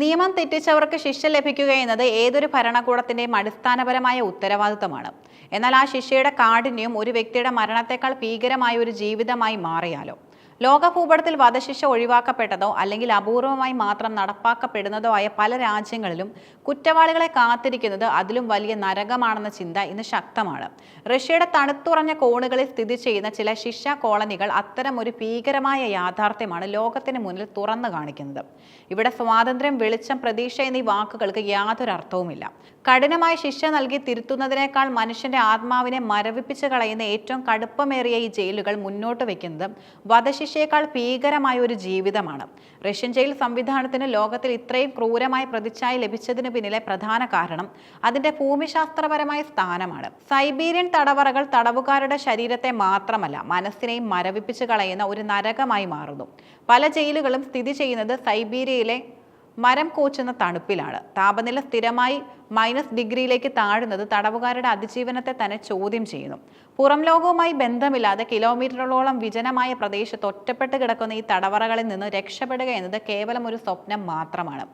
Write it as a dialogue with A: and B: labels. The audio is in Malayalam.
A: നിയമം തെറ്റിച്ചവർക്ക് ശിക്ഷ ലഭിക്കുക എന്നത് ഏതൊരു ഭരണകൂടത്തിന്റെയും അടിസ്ഥാനപരമായ ഉത്തരവാദിത്തമാണ്. എന്നാൽ ആ ശിക്ഷയുടെ കാഠിന്യം ഒരു വ്യക്തിയുടെ മരണത്തെക്കാൾ ഭീകരമായ ഒരു ജീവിതമായി മാറിയാലോ? ലോകഭൂപടത്തിൽ വധശിക്ഷ ഒഴിവാക്കപ്പെട്ടതോ അല്ലെങ്കിൽ അപൂർവമായി മാത്രം നടപ്പാക്കപ്പെടുന്നതോ ആയ പല രാജ്യങ്ങളിലും കുറ്റവാളികളെ കാത്തിരിക്കുന്നത് അതിലും വലിയ നരകമാണെന്ന ചിന്ത ഇന്ന് ശക്തമാണ്. റഷ്യയുടെ തണുത്തുറഞ്ഞ കോണുകളിൽ സ്ഥിതി ചെയ്യുന്ന ചില ശിക്ഷ കോളനികൾ അത്തരം ഒരു ഭീകരമായ യാഥാർത്ഥ്യമാണ് ലോകത്തിന് മുന്നിൽ തുറന്നു കാണിക്കുന്നത്. ഇവിടെ സ്വാതന്ത്ര്യം വെളിച്ചം പ്രതീക്ഷ എന്നീ വാക്കുകൾക്ക് യാതൊരു അർത്ഥവുമില്ല. കഠിനമായ ശിക്ഷ നൽകി തിരുത്തുന്നതിനേക്കാൾ മനുഷ്യന്റെ ആത്മാവിനെ മരവിപ്പിച്ച് കളയുന്ന ഏറ്റവും കടുപ്പമേറിയ ഈ ജയിലുകൾ മുന്നോട്ട് വെക്കുന്നത് വധശിക്ഷയേക്കാൾ ഭീകരമായ ഒരു ജീവിതമാണ്. റഷ്യൻ ജയിൽ സംവിധാനത്തിന് ലോകത്തിൽ ഇത്രയും ക്രൂരമായ പ്രതിച്ഛായ ലഭിച്ചതിന് പിന്നിലെ പ്രധാന കാരണം അതിന്റെ ഭൂമിശാസ്ത്രപരമായ സ്ഥാനമാണ്. സൈബീരിയൻ തടവറകൾ തടവുകാരുടെ ശരീരത്തെ മാത്രമല്ല മനസ്സിനെയും മരവിപ്പിച്ച് കളയുന്ന ഒരു നരകമായി മാറുന്നു. പല ജയിലുകളും സ്ഥിതി ചെയ്യുന്നത് സൈബീരിയയിലെ മരം കോച്ചുന്ന തണുപ്പിലാണ്. താപനില സ്ഥിരമായി മൈനസ് ഡിഗ്രിയിലേക്ക് താഴുന്നത് തടവുകാരുടെ അതിജീവനത്തെ തന്നെ ചോദ്യം ചെയ്യുന്നു. പുറം ലോകവുമായി ബന്ധമില്ലാതെ കിലോമീറ്ററുകളോളം വിജനമായ പ്രദേശത്ത് ഒറ്റപ്പെട്ട് കിടക്കുന്ന ഈ തടവറകളിൽ നിന്ന് രക്ഷപ്പെടുക എന്നത് കേവലം ഒരു സ്വപ്നം മാത്രമാണ്.